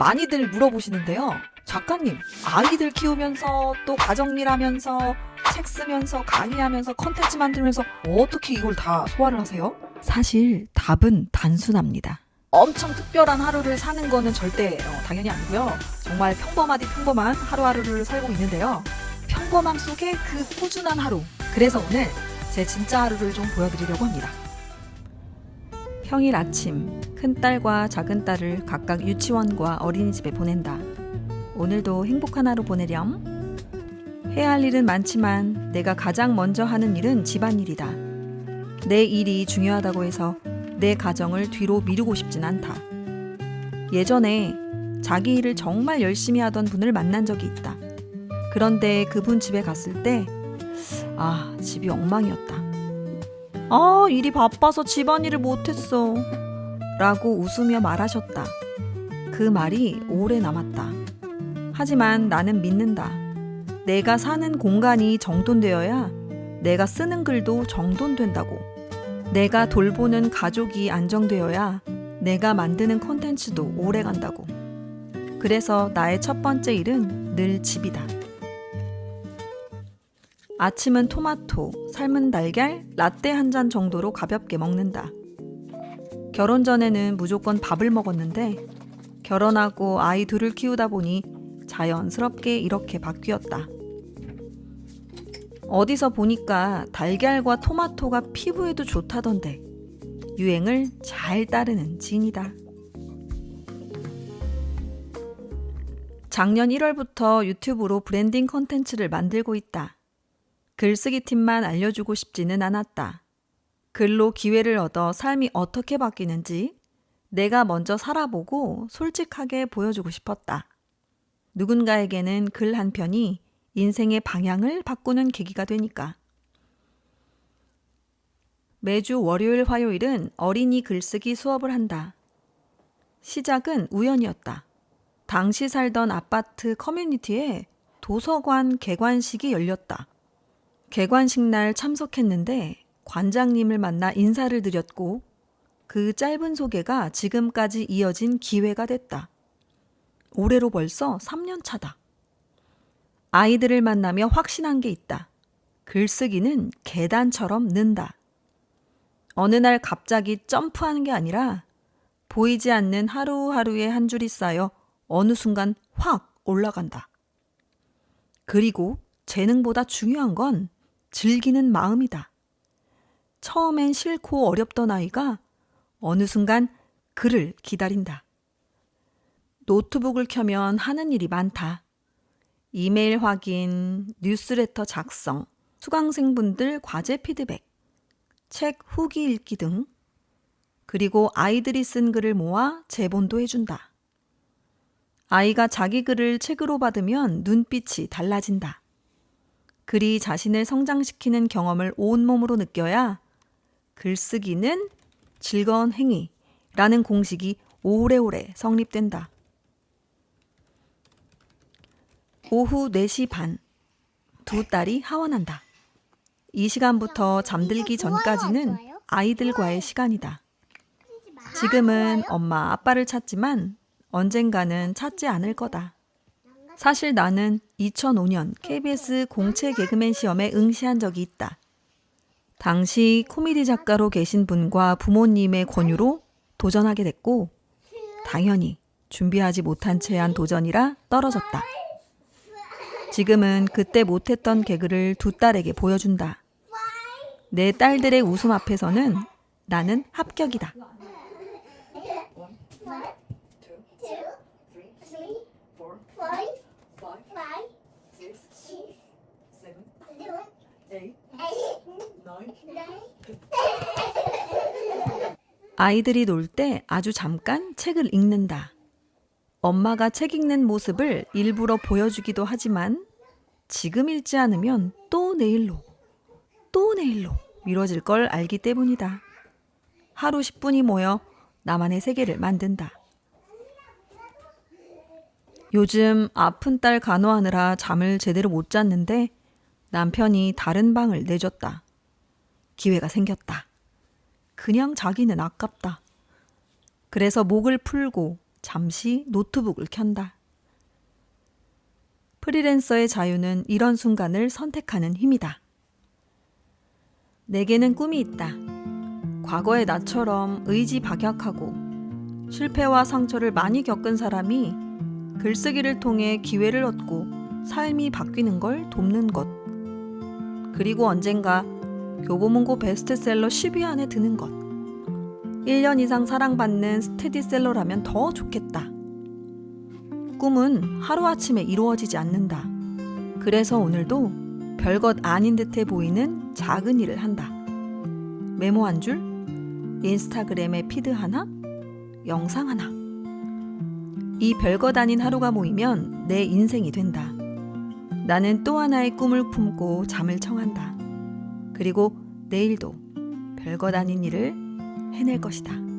많이들 물어보시는데요. 작가님, 아이들 키우면서 또 가정일 하면서 책 쓰면서 강의하면서 컨텐츠 만들면서 어떻게 이걸 다 소화를 하세요? 사실 답은 단순합니다. 엄청 특별한 하루를 사는 거는 절대 어, 당연히 아니고요. 정말 평범하디 평범한 하루하루를 살고 있는데요. 평범함 속에 그 꾸준한 하루. 그래서 오늘 제 진짜 하루를 좀 보여드리려고 합니다. 평일 아침, 큰딸과 작은딸을 각각 유치원과 어린이집에 보낸다. 오늘도 행복한 하루 보내렴. 해야 할 일은 많지만 내가 가장 먼저 하는 일은 집안일이다. 내 일이 중요하다고 해서 내 가정을 뒤로 미루고 싶진 않다. 예전에 자기 일을 정말 열심히 하던 분을 만난 적이 있다. 그런데 그분 집에 갔을 때, 아, 집이 엉망이었다. 아, 일이 바빠서 집안일을 못했어. 라고 웃으며 말하셨다. 그 말이 오래 남았다. 하지만 나는 믿는다. 내가 사는 공간이 정돈되어야 내가 쓰는 글도 정돈된다고. 내가 돌보는 가족이 안정되어야 내가 만드는 콘텐츠도 오래 간다고. 그래서 나의 첫 번째 일은 늘 집이다. 아침은 토마토, 삶은 달걀, 라떼 한 잔 정도로 가볍게 먹는다. 결혼 전에는 무조건 밥을 먹었는데 결혼하고 아이 둘을 키우다 보니 자연스럽게 이렇게 바뀌었다. 어디서 보니까 달걀과 토마토가 피부에도 좋다던데 유행을 잘 따르는 진이다. 작년 1월부터 유튜브로 브랜딩 컨텐츠를 만들고 있다. 글쓰기 팁만 알려주고 싶지는 않았다. 글로 기회를 얻어 삶이 어떻게 바뀌는지 내가 먼저 살아보고 솔직하게 보여주고 싶었다. 누군가에게는 글 한 편이 인생의 방향을 바꾸는 계기가 되니까. 매주 월요일, 화요일은 어린이 글쓰기 수업을 한다. 시작은 우연이었다. 당시 살던 아파트 커뮤니티에 도서관 개관식이 열렸다. 개관식 날 참석했는데 관장님을 만나 인사를 드렸고 그 짧은 소개가 지금까지 이어진 기회가 됐다. 올해로 벌써 3년 차다. 아이들을 만나며 확신한 게 있다. 글쓰기는 계단처럼 는다. 어느 날 갑자기 점프하는 게 아니라 보이지 않는 하루하루의 한 줄이 쌓여 어느 순간 확 올라간다. 그리고 재능보다 중요한 건 즐기는 마음이다. 처음엔 싫고 어렵던 아이가 어느 순간 글을 기다린다. 노트북을 켜면 하는 일이 많다. 이메일 확인, 뉴스레터 작성, 수강생분들 과제 피드백, 책 후기 읽기 등, 그리고 아이들이 쓴 글을 모아 제본도 해준다. 아이가 자기 글을 책으로 받으면 눈빛이 달라진다. 글이 자신을 성장시키는 경험을 온몸으로 느껴야 글쓰기는 즐거운 행위라는 공식이 오래오래 성립된다. 오후 4시 반. 두 딸이 하원한다. 이 시간부터 잠들기 전까지는 아이들과의 시간이다. 지금은 엄마, 아빠를 찾지만 언젠가는 찾지 않을 거다. 사실 나는 2005년 KBS 공채 개그맨 시험에 응시한 적이 있다. 당시 코미디 작가로 계신 분과 부모님의 권유로 도전하게 됐고, 당연히 준비하지 못한 채 한 도전이라 떨어졌다. 지금은 그때 못했던 개그를 두 딸에게 보여준다. 내 딸들의 웃음 앞에서는 나는 합격이다. 아이들이 놀 때 아주 잠깐 책을 읽는다. 엄마가 책 읽는 모습을 일부러 보여주기도 하지만 지금 읽지 않으면 또 내일로, 또 내일로 미뤄질 걸 알기 때문이다. 하루 10분이 모여 나만의 세계를 만든다. 요즘 아픈 딸 간호하느라 잠을 제대로 못 잤는데 남편이 다른 방을 내줬다. 기회가 생겼다. 그냥 자기는 아깝다. 그래서 목을 풀고 잠시 노트북을 켠다. 프리랜서의 자유는 이런 순간을 선택하는 힘이다. 내게는 꿈이 있다. 과거의 나처럼 의지박약하고 실패와 상처를 많이 겪은 사람이 글쓰기를 통해 기회를 얻고 삶이 바뀌는 걸 돕는 것. 그리고 언젠가 교보문고 베스트셀러 10위 안에 드는 것. 1년 이상 사랑받는 스테디셀러라면 더 좋겠다. 꿈은 하루아침에 이루어지지 않는다. 그래서 오늘도 별것 아닌 듯해 보이는 작은 일을 한다. 메모 한 줄, 인스타그램에 피드 하나, 영상 하나. 이 별것 아닌 하루가 모이면 내 인생이 된다. 나는 또 하나의 꿈을 품고 잠을 청한다. 그리고 내일도 별것 아닌 일을 해낼 것이다.